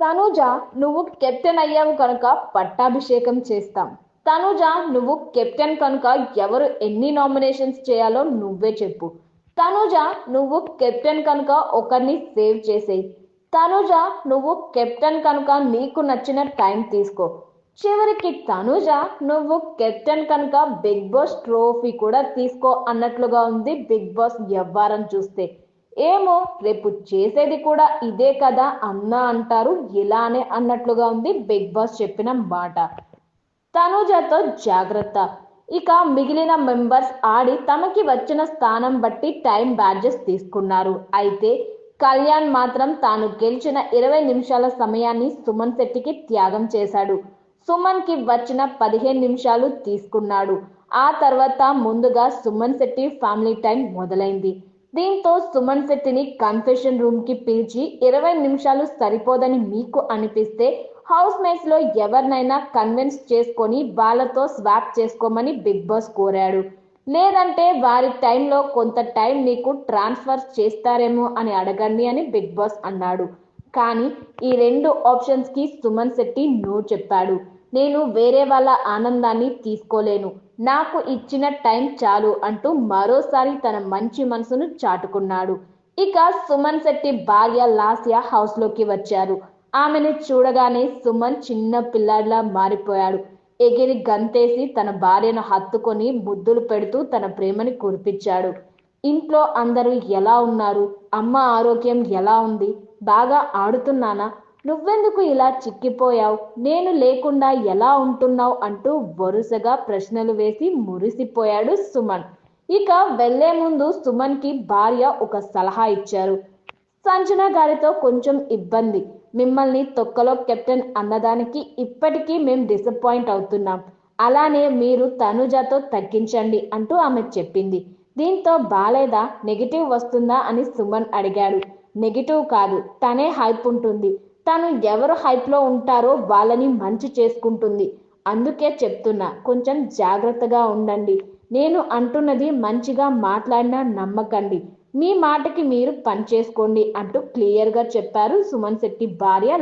తనూజ నువ్వు కెప్టెన్ అయ్యావు కనుక పట్టాభిషేకం చేస్తాం. తనూజ నువ్వు కెప్టెన్ కనుక ఎవరు ఎన్ని నామినేషన్స్ చేయాలో నువ్వే చెప్పు. తనూజ నువ్వు కెప్టెన్ కనుక ఒకరిని సేవ్ చేసేయి. తనూజ నువ్వు కెప్టెన్ కనుక నీకు నచ్చిన టైం తీసుకో. చివరికి తనూజ నువ్వు కెప్టెన్ కనుక బిగ్ బాస్ ట్రోఫీ కూడా తీసుకో అన్నట్లుగా ఉంది బిగ్ బాస్ వ్యవహారం చూస్తే. ఏమో రేపు చేసేది కూడా ఇదే కదా అన్నా అంటారు ఇలానే అన్నట్లుగా ఉంది బిగ్ బాస్ చెప్పిన మాట. తనుజతో జాగ్రత్త. ఇక మిగిలిన మెంబర్స్ ఆడి తమకి వచ్చిన స్థానం బట్టి టైం బ్యాడ్జెస్ తీసుకున్నారు. అయితే కళ్యాణ్ మాత్రం తాను గెలిచిన ఇరవై నిమిషాల సమయాన్ని సుమన్ శెట్టికి త్యాగం చేశాడు. సుమన్కి వచ్చిన పదిహేను నిమిషాలు తీసుకున్నాడు. ఆ తర్వాత ముందుగా సుమన్ శెట్టి ఫ్యామిలీ టైం మొదలైంది. దీంతో సుమన్ శెట్టిని కన్ఫెషన్ రూమ్కి పిలిచి ఇరవై నిమిషాలు సరిపోదని మీకు అనిపిస్తే హౌస్ మేట్స్లో ఎవరినైనా కన్విన్స్ చేసుకొని వాళ్ళతో స్వాప్ చేసుకోమని బిగ్ బాస్ కోరాడు. లేదంటే వారి టైంలో కొంత టైం నీకు ట్రాన్స్ఫర్ చేస్తారేమో అని అడగండి అని బిగ్ బాస్ అన్నాడు. కానీ ఈ రెండు ఆప్షన్స్కి సుమన్ శెట్టి నో చెప్పాడు. నేను వేరే వాళ్ళ ఆనందాన్ని తీసుకోలేను. నాకు ఇచ్చిన టైం చాలు అంటూ మరోసారి తన మంచి మనసును చాటుకున్నాడు. ఇక సుమన్ శెట్టి భార్య లాస్య హౌస్లోకి వచ్చారు. ఆమెను చూడగానే సుమన్ చిన్న పిల్లాడిలా మారిపోయాడు. ఎగిరి గంతేసి తన భార్యను హత్తుకొని ముద్దులు పెడుతూ తన ప్రేమని కురిపించాడు. ఇంట్లో అందరూ ఎలా ఉన్నారు? అమ్మ ఆరోగ్యం ఎలా ఉంది? బాగా ఆడుతున్నానా? నువ్వెందుకు ఇలా చిక్కిపోయావు? నేను లేకుండా ఎలా ఉంటున్నావు? అంటూ వరుసగా ప్రశ్నలు వేసి మురిసిపోయాడు సుమన్. ఇక వెళ్ళే ముందు సుమన్కి భార్య ఒక సలహా ఇచ్చారు. సంజన గారితో కొంచెం ఇబ్బంది. మిమ్మల్ని తొక్కలో కెప్టెన్ అన్నదానికి ఇప్పటికీ మేం డిసప్పాయింట్ అవుతున్నాం. అలానే మీరు తనుజతో తగ్గించండి అంటూ ఆమె చెప్పింది. దీంతో బాలేదా? నెగిటివ్ వస్తుందా? అని సుమన్ అడిగాడు. నెగిటివ్ కాదు తనే హైప్ ఉంటుంది. తను ఎవరు హైప్లో ఉంటారో వాళ్ళని మంచి చేసుకుంటుంది. అందుకే చెప్తున్నా కొంచెం జాగ్రత్తగా ఉండండి. నేను అంటున్నది మంచిగా మాట్లాడినా నమ్మకండి. మీ మాటకి మీరు పని చేసుకోండి అంటూ క్లియర్గా చెప్పారు సుమన్ శెట్టి భార్య